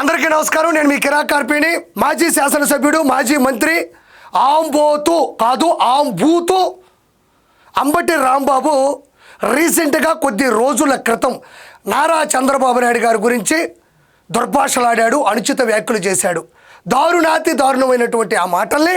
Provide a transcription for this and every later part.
అందరికీ నమస్కారం. నేను మీ కిరా కార్పిణి మాజీ శాసనసభ్యుడు మాజీ మంత్రి ఆంబోతు కాదు ఆంబూతు అంబటి రాంబాబు రీసెంట్గా కొద్ది రోజుల క్రితం నారా చంద్రబాబు నాయుడు గారి గురించి దుర్భాషలాడాడు అనుచిత వ్యాఖ్యలు చేశాడు. దారుణాతి దారుణమైనటువంటి ఆ మాటల్ని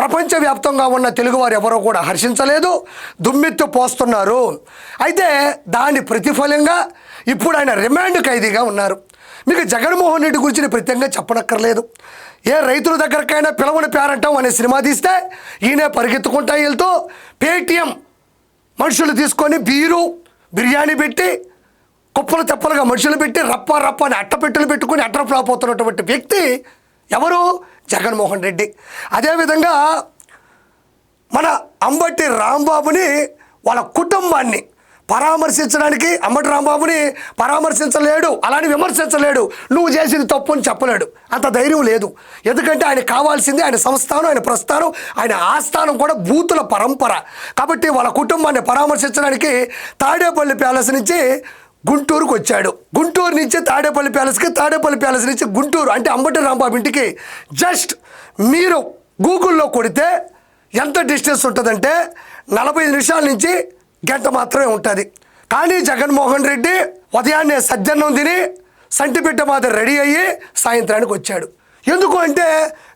ప్రపంచవ్యాప్తంగా ఉన్న తెలుగువారు ఎవరో కూడా హర్షించలేదు దుమ్మెత్తు పోస్తున్నారు. అయితే దాని ప్రతిఫలంగా ఇప్పుడు ఆయన రిమాండ్ ఖైదీగా ఉన్నారు. మీకు జగన్మోహన్ రెడ్డి గురించి నేను ప్రత్యేకంగా చెప్పనక్కర్లేదు. ఏ రైతుల దగ్గరకైనా పిలవని పేరంటాం అనే సినిమా తీస్తే ఈయన పరిగెత్తుకుంటా వెళ్తూ పేటిఎం మనుషులు తీసుకొని బీరు బిర్యానీ పెట్టి కుప్పలు తెప్పలుగా మనుషులు పెట్టి రప్ప రప్ప అని అట్టపెట్టెలు పెట్టుకుని అట్టఫ్లాపోతున్నటువంటి వ్యక్తి ఎవరు? జగన్మోహన్ రెడ్డి. అదేవిధంగా మన అంబటి రాంబాబుని వాళ్ళ కుటుంబాన్ని పరామర్శించడానికి అమ్మటి రాంబాబుని పరామర్శించలేడు అలాని విమర్శించలేడు. నువ్వు చేసింది తప్పు అని చెప్పలేడు. అంత ధైర్యం లేదు. ఎందుకంటే ఆయన కావాల్సింది ఆయన సంస్థానం ఆయన ప్రస్థానం ఆయన ఆస్థానం కూడా బూతుల పరంపర. కాబట్టి వాళ్ళ కుటుంబాన్ని పరామర్శించడానికి తాడేపల్లి ప్యాలెస్ నుంచి గుంటూరుకు వచ్చాడు. గుంటూరు నుంచి తాడేపల్లి ప్యాలెస్కి తాడేపల్లి ప్యాలెస్ నుంచి గుంటూరు అంటే అంబటి రాంబాబు ఇంటికి జస్ట్ మీరు గూగుల్లో కొడితే ఎంత డిస్టెన్స్ ఉంటుందంటే నలభై నిమిషాల నుంచి గంట మాత్రమే ఉంటుంది. కానీ జగన్మోహన్ రెడ్డి ఉదయాన్నే సజ్జన్నం తిని సంటిపిట్ట మాదిరి రెడీ అయ్యి సాయంత్రానికి వచ్చాడు. ఎందుకు అంటే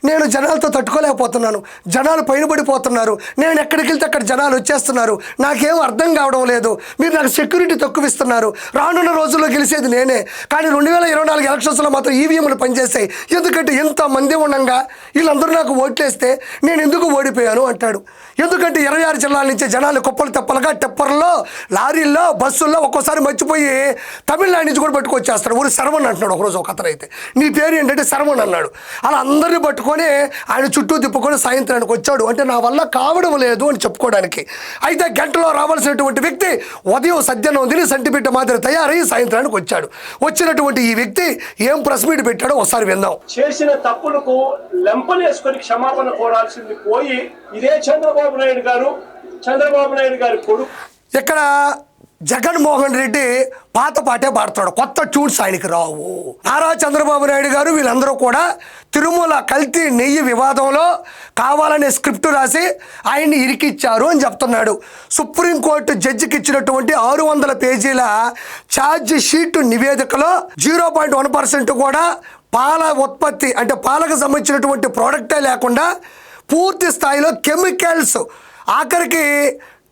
నేను జనాలతో తట్టుకోలేకపోతున్నాను. జనాలు పైన పడిపోతున్నారు. నేను ఎక్కడికి వెళ్తే అక్కడ జనాలు వచ్చేస్తున్నారు. నాకేం అర్థం కావడం లేదు. మీరు నాకు సెక్యూరిటీ తక్కువ ఇస్తున్నారు రానున్న రోజుల్లో గెలిచేది నేనే. కానీ రెండు వేల ఇరవై నాలుగు ఎలక్షన్స్లో మాత్రం ఈవీఎంలు పనిచేస్తాయి ఎందుకంటే ఇంతమంది ఉండగా వీళ్ళందరూ నాకు ఓట్లేస్తే నేను ఎందుకు ఓడిపోయాను అంటాడు. ఎందుకంటే ఇరవై ఆరు జిల్లాల నుంచి జనాలు కుప్పలు తెప్పలుగా టెప్పర్లో లారీల్లో బస్సుల్లో ఒక్కోసారి మర్చిపోయి తమిళనాడు నుంచి కూడా పట్టుకొచ్చేస్తాడు ఊరు శరవణ్ అంటున్నాడు ఒకరోజు ఒక అతను అయితే నీ పేరు ఏంటంటే శరవణ్ అన్నాడు. అలా అందరిని పట్టుకొని ఆయన చుట్టూ తిప్పుకొని సాయంత్రానికి వచ్చాడు. అంటే నా వల్ల కావడం లేదు అని చెప్పుకోవడానికి. అయితే గంటలో రావాల్సినటువంటి వ్యక్తి ఉదయం సద్యనం తిని సంటిపిట్ట మాదిరి తయారై సాయంత్రానికి వచ్చాడు. వచ్చినటువంటి ఈ వ్యక్తి ఏం ప్రెస్ మీట్ పెట్టాడో ఒకసారి విందాం. చేసిన తప్పులకు లెంపలేసుకొని క్షమాపణ కోరాల్సింది పోయి ఇదే చంద్రబాబు నాయుడు గారు చంద్రబాబు నాయుడు గారి కొడుకు. ఇక్కడ జగన్మోహన్ రెడ్డి పాత పాటే పాడతాడు కొత్త ట్యూన్స్ ఆయనకి రావు. నారా చంద్రబాబు నాయుడు గారు వీళ్ళందరూ కూడా తిరుమల కల్తీ నెయ్యి వివాదంలో కావాలనే స్క్రిప్ట్ రాసి ఆయన్ని ఇరికిచ్చారు అని చెప్తున్నాడు. సుప్రీంకోర్టు జడ్జికి ఇచ్చినటువంటి ఆరు వందల పేజీల ఛార్జ్ షీట్ నివేదికలో జీరో పాయింట్ వన్ పర్సెంట్ కూడా పాల ఉత్పత్తి అంటే పాలకు సంబంధించినటువంటి ప్రోడక్టే లేకుండా పూర్తి స్థాయిలో కెమికల్స్ ఆఖరికి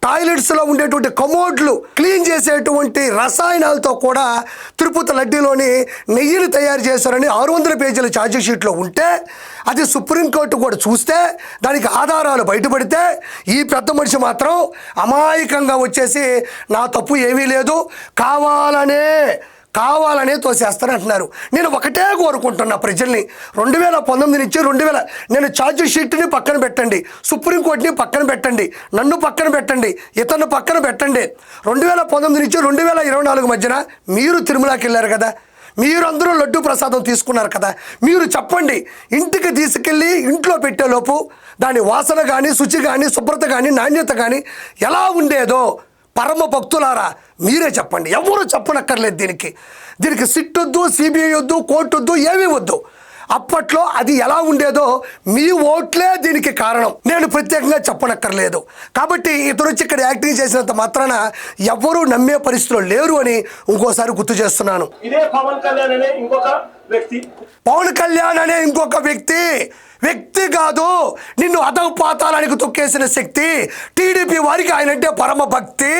టాయిలెట్స్లో ఉండేటువంటి కమోడ్లు క్లీన్ చేసేటువంటి రసాయనాలతో కూడా తిరుపతి లడ్డీలోని నెయ్యిని తయారు చేశారని ఆరు వందల పేజీల ఛార్జ్ షీట్లో ఉంటే అది సుప్రీంకోర్టు కూడా చూస్తే దానికి ఆధారాలు బయటపడితే ఈ పెద్ద మనిషి మాత్రం అమాయకంగా వచ్చేసి నా తప్పు ఏమీ లేదు కావాలనే కావాలనే తోసేస్తాను అంటున్నారు నేను ఒకటే కోరుకుంటున్నా ప్రజల్ని. రెండు వేల పంతొమ్మిది నుంచి రెండు వేల నేను ఛార్జ్ షీట్ని పక్కన పెట్టండి. సుప్రీంకోర్టుని పక్కన పెట్టండి. నన్ను పక్కన పెట్టండి. ఇతను పక్కన పెట్టండి. రెండు వేల పంతొమ్మిది నుంచి రెండు వేల ఇరవై నాలుగు మధ్యన మీరు తిరుమలకి వెళ్ళారు కదా. మీరందరూ లడ్డు ప్రసాదం తీసుకున్నారు కదా. మీరు చెప్పండి. ఇంటికి తీసుకెళ్ళి ఇంట్లో పెట్టేలోపు దాని వాసన కానీ శుచి కానీ శుభ్రత కానీ నాణ్యత కానీ ఎలా ఉండేదో పరమ భక్తులారా మీరే చెప్పండి. ఎవరు చెప్పనక్కర్లేదు దీనికి. దీనికి సిట్ వద్దు సిబిఐ వద్దు కోర్టు వద్దు ఏమీ వద్దు. అప్పట్లో అది ఎలా ఉండేదో మీ ఓట్లే దీనికి కారణం. నేను ప్రత్యేకంగా చెప్పనక్కర్లేదు. కాబట్టి ఇతను వచ్చి ఇక్కడ యాక్టింగ్ చేసినంత మాత్రాన ఎవ్వరూ నమ్మే పరిస్థితులు లేరు అని ఇంకోసారి గుర్తు చేస్తున్నాను. ఇదే పవన్ కళ్యాణ్ అనే ఇంకొక వ్యక్తి. పవన్ కళ్యాణ్ అనే ఇంకొక వ్యక్తి. వ్యక్తి కాదు నిన్ను అధపాతాలానికి తొక్కేసిన శక్తి. టీడీపీ వారికి ఆయన అంటే పరమ భక్తి.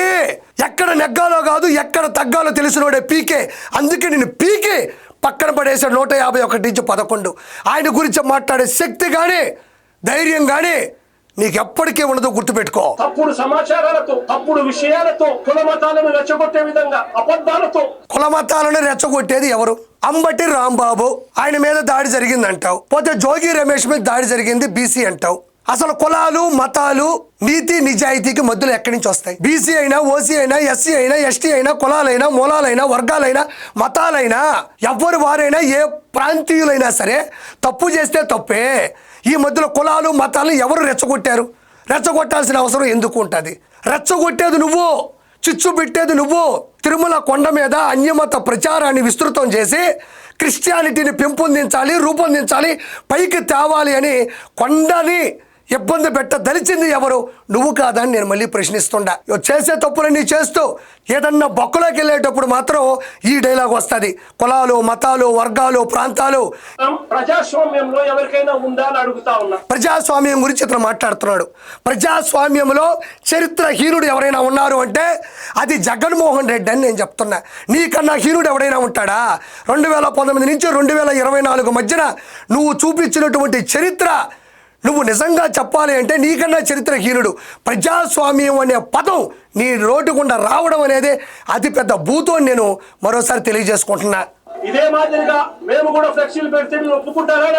ఎక్కడ నెగ్గాలో కాదు ఎక్కడ తగ్గాలో తెలిసినోడే పీకే. అందుకే నేను పీకే పక్కన పడేసాడు నూట యాభై ఒకటి నుంచి పదకొండు. ఆయన గురించి మాట్లాడే శక్తి కానీ ధైర్యం కానీ నీకు ఎప్పటికీ ఉండదు గుర్తుపెట్టుకో. తప్పుడు సమాచారాలతో తప్పుడు విషయాలతో కుల మతాలను రెచ్చగొట్టే విధంగా అబద్ధాలతో. కుల మతాలను రెచ్చగొట్టేది ఎవరు? అంబటి రాంబాబు ఆయన మీద దాడి జరిగింది అంటావు పోతే జోగి రమేష్ మీద దాడి జరిగింది బీసీ అంటావు. అసలు కులాలు మతాలు నీతి నిజాయితీకి మధ్యలో ఎక్కడి నుంచి వస్తాయి? బీసీ అయినా ఓసీ అయినా ఎస్సీ అయినా ఎస్టీ అయినా కులాలైనా మూలాలైనా వర్గాలైనా మతాలైనా ఎవరు వారైనా ఏ ప్రాంతీయులైనా సరే తప్పు చేస్తే తప్పే. ఈ మధ్యలో కులాలు మతాలు ఎవరు రెచ్చగొట్టారు? రెచ్చగొట్టాల్సిన అవసరం ఎందుకు ఉంటుంది? రెచ్చగొట్టేది నువ్వు. చిచ్చు పెట్టేది నువ్వు. తిరుమల కొండ మీద అన్యమత ప్రచారాన్ని విస్తృతం చేసి క్రిస్టియానిటీని పెంపొందించాలి రూపొందించాలి పైకి తేవాలి అని కొండని ఇబ్బంది పెట్టదలిచింది ఎవరు? నువ్వు కాదని నేను మళ్ళీ ప్రశ్నిస్తుండా. చేసే తప్పులన్నీ చేస్తూ ఏదన్నా బొక్కలోకి వెళ్ళేటప్పుడు మాత్రం ఈ డైలాగ్ వస్తుంది. కులాలు మతాలు వర్గాలు ప్రాంతాలు. ప్రజాస్వామ్యంలో ఎవరికైనా ఉందా అని అడుగుతా ఉన్నా. ప్రజాస్వామ్యం గురించి ఇతను మాట్లాడుతున్నాడు. ప్రజాస్వామ్యంలో చరిత్రహీనుడు ఎవరైనా ఉన్నారు అంటే అది జగన్మోహన్ రెడ్డి అని నేను చెప్తున్నా. నీకన్నా హీనుడు ఎవరైనా ఉంటాడా? రెండు వేల పంతొమ్మిది నుంచి రెండు వేల ఇరవై నాలుగు మధ్యన నువ్వు చూపించినటువంటి చరిత్ర నువ్వు నిజంగా చెప్పాలి అంటే నీకన్నా చరిత్రహీనుడు ప్రజాస్వామ్యం అనే పదం నీ రోడ్డు గుండా రావడం అనేది అతి పెద్ద భూతో నేను మరోసారి తెలియజేసుకుంటున్నా. ఇదే మాదిరిగా మేము కూడా ఫ్లెక్సీలు పెడితే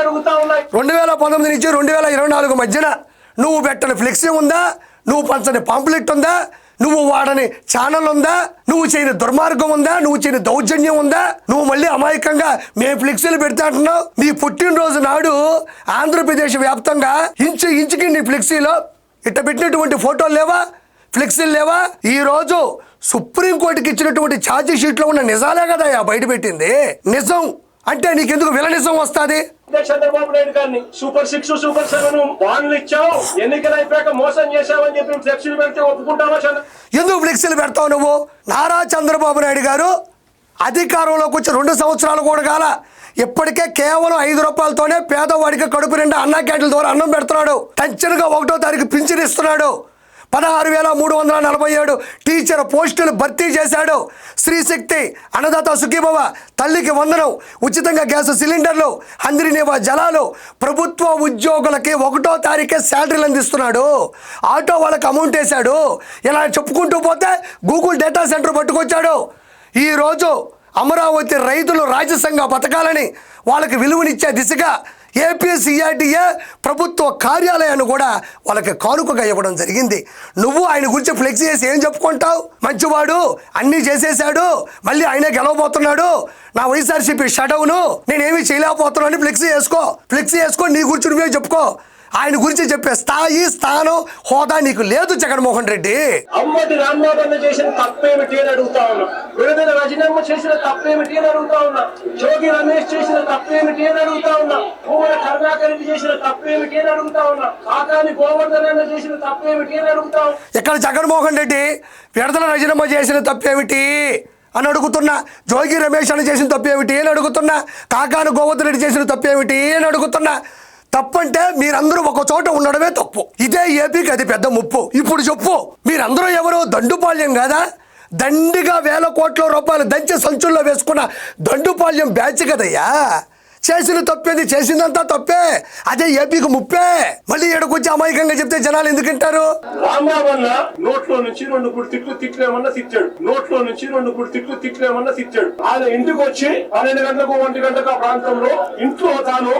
అడుగుతా ఉన్నాయి. రెండు వేల పంతొమ్మిది నుంచి రెండు వేల ఇరవై నాలుగు మధ్యన నువ్వు పెట్టని ఫ్లెక్సీ ఉందా? నువ్వు పంచని పాంప్లెట్ ఉందా? నువ్వు వాడని ఛానల్ ఉందా? నువ్వు చేయని దుర్మార్గం ఉందా? నువ్వు చేయని దౌర్జన్యం ఉందా? నువ్వు మళ్ళీ అమాయకంగా మేము ఫ్లెక్సీలు పెడతా అంటున్నావు? నీ పుట్టినరోజు నాడు ఆంధ్రప్రదేశ్ వ్యాప్తంగా ఇంచు ఇంచుకి నీ ఫ్లెక్సీలో ఇట్ట పెట్టినటువంటి ఫోటోలు లేవా? ఫ్లెక్సీలు లేవా? ఈ రోజు సుప్రీంకోర్టుకి ఇచ్చినటువంటి ఛార్జీ షీట్లో ఉన్న నిజాలే కదా బయట పెట్టింది. నిజం. అంటే నీకెందుకు విల నిజం వస్తుంది? చంద్రబాబు నాయుడు గారిని. సూపర్ సిక్స్ సూపర్ సెవెన్ బాండ్లు ఇచ్చావు. ఎన్నికలు అయిపోయాక మోసం చేశావని చెప్పి ఫ్లెక్సీలు పెడితే ఒప్పుకుంటావా ఎందుకు ఫ్లెక్సీలు పెడతావు నువ్వు? నారా చంద్రబాబు నాయుడు గారు అధికారంలోకి వచ్చి రెండు సంవత్సరాలు కూడా కాల. ఇప్పటికే కేవలం ఐదు రూపాయలతోనే పేదవాడికి కడుపు నిండా అన్నా క్యాంటీన్ల ద్వారా అన్నం పెడుతున్నాడు. టెన్షన్గా ఒకటో తారీఖు పింఛన్ ఇస్తున్నాడు. పదహారు వేల మూడు వందల నలభై ఏడు టీచర్ పోస్టులు భర్తీ చేశాడు. శ్రీశక్తి అన్నదాత సుఖీభవ తల్లికి వందనం ఉచితంగా గ్యాస్ సిలిండర్లు అందరినివా జలాలు ప్రభుత్వ ఉద్యోగులకి ఒకటో తారీఖే శాలరీలు అందిస్తున్నాడు. ఆటో వాళ్ళకి అమౌంట్ వేశాడు. ఇలా చెప్పుకుంటూ పోతే గూగుల్ డేటా సెంటర్ పట్టుకొచ్చాడు. ఈరోజు అమరావతి రైతులు రాజ్యసంగా బతకాలని వాళ్ళకి విలువనిచ్చే దిశగా ఏపీసీఆర్టీఏ ప్రభుత్వ కార్యాలయాన్ని కూడా వాళ్ళకి కానుకగా ఇవ్వడం జరిగింది. నువ్వు ఆయన గురించి ఫ్లెక్సీ చేసి ఏం చెప్పుకుంటావు? మంచివాడు అన్నీ చేసేసాడు మళ్ళీ ఆయనే గెలవబోతున్నాడు. నా వైఎస్ఆర్సీపీ షడౌను నేనేమి చేయలేకపోతున్నాను ఫ్లెక్సీ చేసుకో. ఫ్లెక్సీ చేసుకో నీ గురించి నువ్వే చెప్పుకో. ఆయన గురించి చెప్పే స్థాయి స్థానం హోదా నీకు లేదు జగన్మోహన్ రెడ్డి. అమ్మటి చేసిన తప్పేమిటి అని అడుగుతా ఉన్నా. విడుదల రజనమ్మ చేసిన తప్పేమిటి అని అడుగుతా ఉన్నా. జోగి రమేష్ చేసిన తప్పేమిటి అని అడుగుతా ఉన్నా. కరుణాకర్ రెడ్డి చేసిన తప్పేమిటి అని అడుగుతా ఉన్నా. కాకాని గోవర్ధన్ అన్న చేసిన తప్పేమిటి అని అడుగుతా ఇక్కడ జగన్మోహన్ రెడ్డి విడతల రజనమ్మ చేసిన తప్పేమిటి అని అడుగుతున్నా. జోగి రమేష్ అని చేసిన తప్పేమిటి అని అడుగుతున్నా. కాకాను గోవర్ధన్ రెడ్డి చేసిన తప్పేమిటి అని అడుగుతున్నా. తప్పంటే మీరందరూ ఒక చోట ఉండడమే తప్పు. ఇదే ఏపీకి అది పెద్ద ముప్పు. ఇప్పుడు చెప్పు మీరందరూ ఎవరు దండుపాళ్యం కాదా? దండిగా వేల కోట్ల రూపాయలు దంచి సంచుల్లో వేసుకున్న దండుపాళ్యం బ్యాచ్ కదయ్యా? చేసిన తప్పేది చేసిందంతా తప్పే. అదే ఏపీకి ముప్పే. మళ్ళీ ఏడకొచ్చి అమాయకంగా చెప్తే జనాలు ఎందుకంటారు రాంబాబన్న నోట్లో నుంచి రెండు మూడు తిట్లు తిట్లేమన్నా తిట్టాడు. నోట్లో నుంచి రెండు మూడు తిట్లు తిట్లేమన్నా తిట్టాడు. ఆయన ఇంటికి వచ్చి పన్నెండు గంటలకు ఒంటి గంటకు ఆ ప్రాంతంలో ఇంట్లో తాను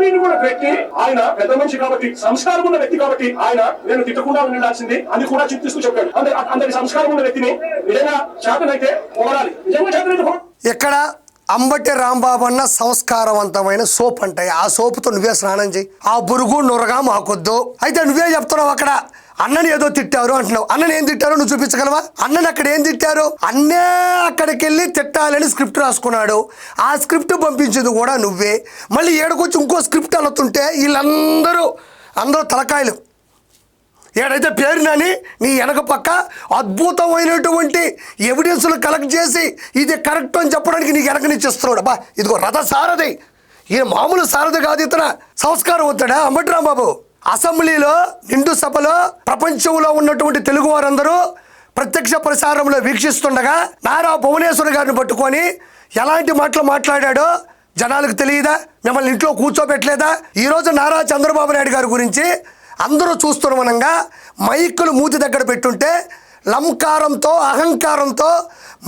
మీట్ కూడా పెట్టి ఆయన పెద్ద మనిషి కాబట్టి సంస్కారం ఉన్న వ్యక్తి కాబట్టి ఆయన నేను తిట్టకుండా ఉండాల్సింది అని కూడా చింతిస్తూ చెప్పాడు. అంటే అందరి సంస్కారం ఉన్న వ్యక్తిని నిజంగా చేతనైతే పోరాలి. నిజంగా చేతనైతే ఇక్కడ అంబటి రాంబాబు అన్న సంస్కారవంతమైన సోప్ అంటాయి ఆ సోపుతో నువ్వే స్నానం చేయి. ఆ బురుగు నురగా మాకొద్దు. అయితే నువ్వే చెప్తున్నావు అక్కడ. అన్నని ఏదో తిట్టారు అంటున్నావు. అన్నని ఏం తిట్టారో నువ్వు చూపించగలవా? అన్నని అక్కడ ఏం తిట్టారు? అన్నే అక్కడికి వెళ్ళి తిట్టాలని స్క్రిప్ట్ రాసుకున్నాడు. ఆ స్క్రిప్ట్ పంపించింది కూడా నువ్వే. మళ్ళీ ఏడకొచ్చి ఇంకో స్క్రిప్ట్ అలుతుంటే వీళ్ళందరూ అందరూ తలకాయలు. ఏడైతే పేరునని నీ వెనక పక్క అద్భుతమైనటువంటి ఎవిడెన్స్లు కలెక్ట్ చేసి ఇది కరెక్ట్ అని చెప్పడానికి నీకు వెనకనిచ్చేస్తున్నాడు అబ్బా ఇదిగో రథ సారథి. ఈయన మామూలు సారథి కాదు ఇతన. సంస్కారం వద్దాడా అంబటి బాబు అసెంబ్లీలో నిండు సభలో ప్రపంచంలో ఉన్నటువంటి తెలుగు వారందరూ ప్రత్యక్ష ప్రసారంలో వీక్షిస్తుండగా నారా భువనేశ్వర్ గారిని పట్టుకొని ఎలాంటి మాటలు మాట్లాడాడో జనాలకు తెలియదా? మిమ్మల్ని ఇంట్లో కూర్చోబెట్టలేదా? ఈరోజు నారా చంద్రబాబు నాయుడు గారి గురించి అందరూ చూస్తున్నమనంగా మైకులు మూతి దగ్గర పెట్టుంటే లంకారంతో అహంకారంతో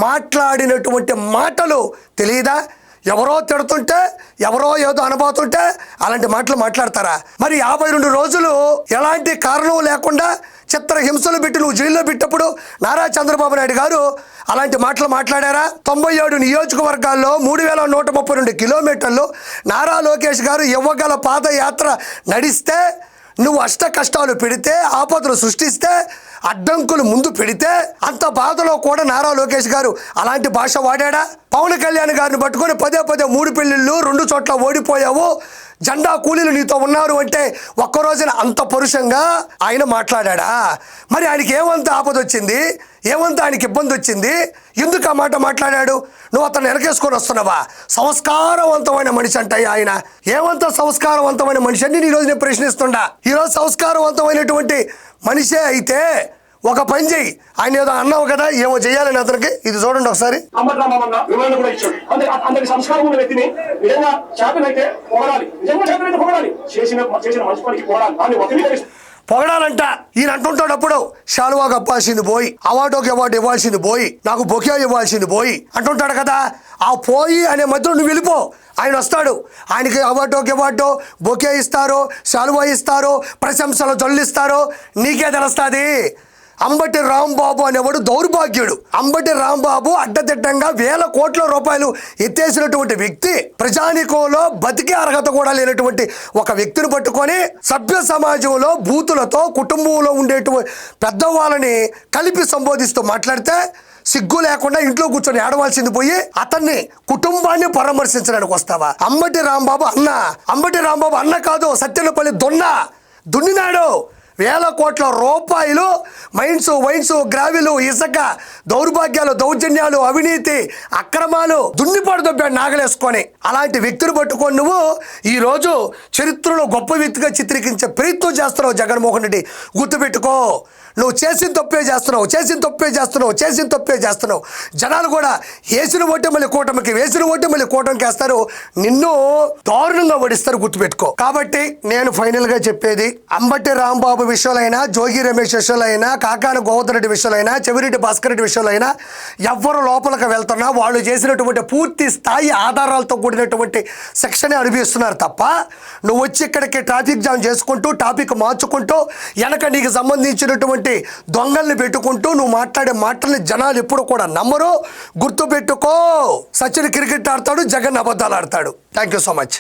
మాట్లాడినటువంటి మాటలు తెలియదా ఎవరో తిడుతుంటే ఎవరో ఏదో అనబోతుంటే అలాంటి మాటలు మాట్లాడతారా? మరి యాభై రెండు రోజులు ఎలాంటి కారణం లేకుండా చిత్రహింసలు పెట్టి నువ్వు జైల్లో పెట్టప్పుడు నారా చంద్రబాబు నాయుడు గారు అలాంటి మాటలు మాట్లాడారా? తొంభై ఏడు నియోజకవర్గాల్లో మూడు వేల నూట ముప్పై రెండు కిలోమీటర్లు నారా లోకేష్ గారు ఇవ్వగల పాదయాత్ర నడిస్తే నువ్వు అష్ట కష్టాలు పెడితే ఆపదలు సృష్టిస్తే అడ్డంకులు ముందు పెడితే అంత బాధలో కూడా నారా లోకేష్ గారు అలాంటి భాష వాడాడా? పవన్ కళ్యాణ్ గారిని పట్టుకొని పదే పదే మూడు పెళ్ళిళ్ళు రెండు చోట్ల ఓడిపోయావు. జెండా కూలీలు నీతో ఉన్నారు అంటే ఒక్క రోజున అంత పరుషంగా ఆయన మాట్లాడా మరి ఆయనకి ఏమంత ఆపద వచ్చింది ఏమంత ఆయనకి ఇబ్బంది వచ్చింది ఎందుకు ఆ మాట మాట్లాడాడు? నువ్వు అతను వెనకేసుకొని వస్తున్నావా? సంస్కారవంతమైన మనిషి అంటాయి ఆయన. ఏమంత సంస్కారవంతమైన మనిషి? అని నేను ఈరోజు నేను ప్రశ్నిస్తుండా ఈరోజు సంస్కారవంతమైనటువంటి మనిషే అయితే ఒక పని చెయ్యి. ఆయన ఏదో అన్నావు కదా ఏమో చేయాలని అతనికి. ఇది చూడండి ఒకసారి. చేసిన చేసిన మంచి పనికి పోరాలి. పొగడాలంట. ఈయన అంటుంటాడప్పుడు శాలువాకి శాలువా కప్పాల్సింది పోయి అవార్డుకి అవార్డు ఇవ్వాల్సింది పోయి నాకు బొకే ఇవ్వాల్సింది పోయి అంటుంటాడు కదా. ఆ పోయి అనే మధ్యలో నువ్వు వెళ్ళిపో. ఆయన వస్తాడు. ఆయనకి అవార్డుకి అవార్డు బొకే ఇస్తారు శాలువా ఇస్తారు ప్రశంసలు జల్లిస్తారు నీకే తెలుస్తుంది. అంబటి రాంబాబు అనేవాడు దౌర్భాగ్యుడు. అంబటి రాంబాబు అడ్డదిడ్డంగా వేల కోట్ల రూపాయలు ఎత్తేసినటువంటి వ్యక్తి ప్రజానికంలో బతికే అర్హత కూడా లేనటువంటి ఒక వ్యక్తిని పట్టుకొని సభ్య సమాజంలో బూతులతో కుటుంబంలో ఉండేటువంటి పెద్దవాళ్ళని కలిపి సంబోధిస్తూ మాట్లాడితే సిగ్గు లేకుండా ఇంట్లో కూర్చొని ఏడవలసింది పోయి అతన్ని కుటుంబాన్ని పరామర్శించడానికి వస్తావా? అంబటి రాంబాబు అన్న అంబటి రాంబాబు అన్న కాదు సత్యనపల్లి దొన్న దున్నినాడు. వేల కోట్ల రూపాయలు మైన్స్ వైన్స్ గ్రావిలు ఇసుక దౌర్భాగ్యాలు దౌర్జన్యాలు అవినీతి అక్రమాలు దున్నిపాడు దొబ్బాడు నాగలేసుకొని అలాంటి వ్యక్తులు పట్టుకొని నువ్వు ఈరోజు చరిత్రలో గొప్ప వ్యక్తిగా చిత్రీకరించే ప్రయత్నం చేస్తున్నావు జగన్మోహన్ రెడ్డి. గుర్తుపెట్టుకో. నువ్వు చేసిన తప్పే చేస్తున్నావు చేసిన తప్పే చేస్తున్నావు చేసిన తప్పే చేస్తున్నావు. జనాలు కూడా వేసిన ఓటే మళ్ళీ కూటమికి వేసిన ఓటే మళ్ళీ కూటమికి వేస్తారు. నిన్ను దారుణంగా ఓడిస్తారు గుర్తుపెట్టుకో. కాబట్టి నేను ఫైనల్గా చెప్పేది అంబటి రాంబాబు విషయంలో జోగి రమేష్ విషయంలో అయినా కాకాన గోవర్ధన్ రెడ్డి విషయంలో అయినా చెవిరెడ్డి భాస్కర్ రెడ్డి విషయంలో అయినా ఎవ్వరు లోపలికి వెళ్తున్నా వాళ్ళు చేసినటువంటి పూర్తి స్థాయి ఆధారాలతో కూడినటువంటి శిక్షణ అనుభవిస్తున్నారు తప్ప నువ్వు వచ్చి ఇక్కడికి ట్రాఫిక్ జామ్ చేసుకుంటూ టాపిక్ మార్చుకుంటూ వెనక నీకు సంబంధించినటువంటి దొంగల్ని పెట్టుకుంటూ నువ్వు మాట్లాడే మాటల్ని జనాలు ఎప్పుడు కూడా నమ్మరు. గుర్తుపెట్టుకో. సచిన్ క్రికెట్ ఆడతాడు జగన్ అబద్ధాలు ఆడతాడు. Thank you so much